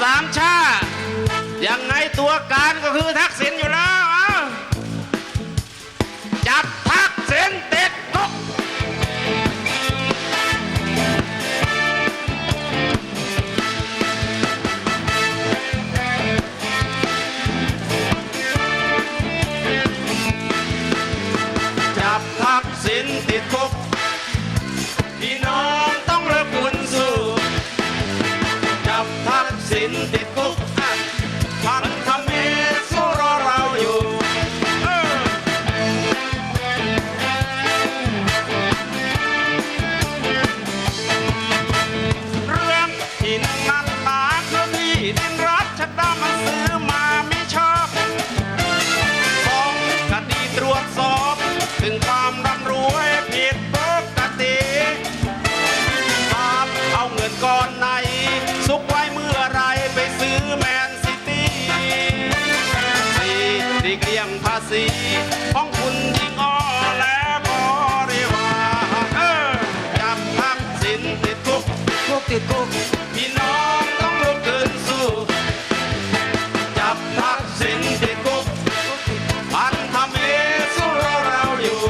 สามชา ยังไงตัวการก็คือทักษ สีของคุณที่งอและบริวารเออทักสินติดคุกพวกติดคุกพี่น้องต้องลุกันสู้ จับทักสินติดคุกพันธมิตรสู้เราอยู่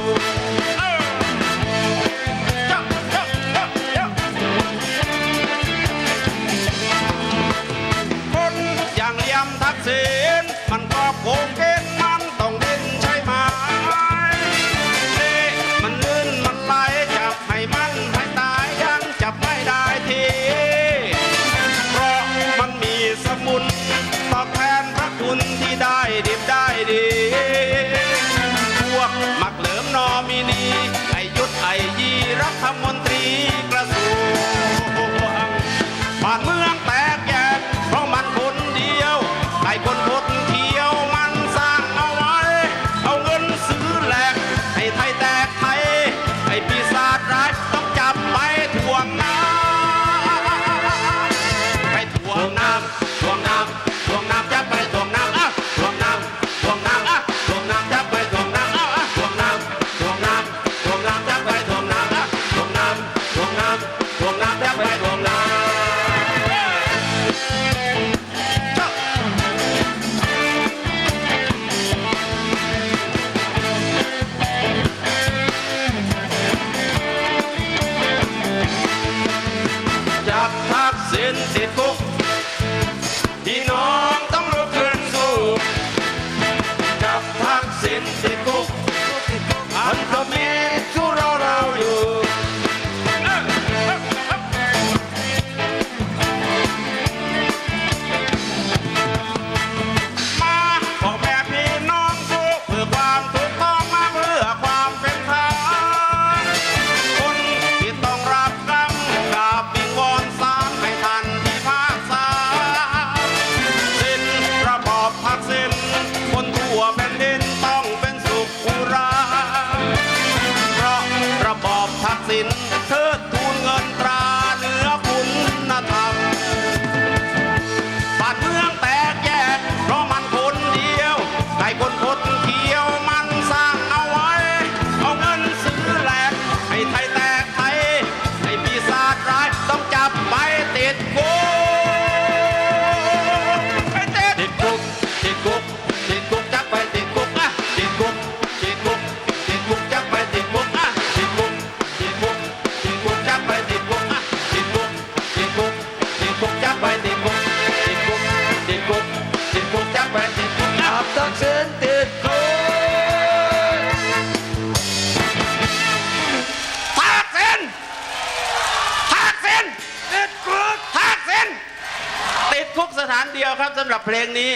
คนอย่างเลี่ยมทักษิณมันก็คง banana. ถานเดียวครับสำหรับเพลงนี้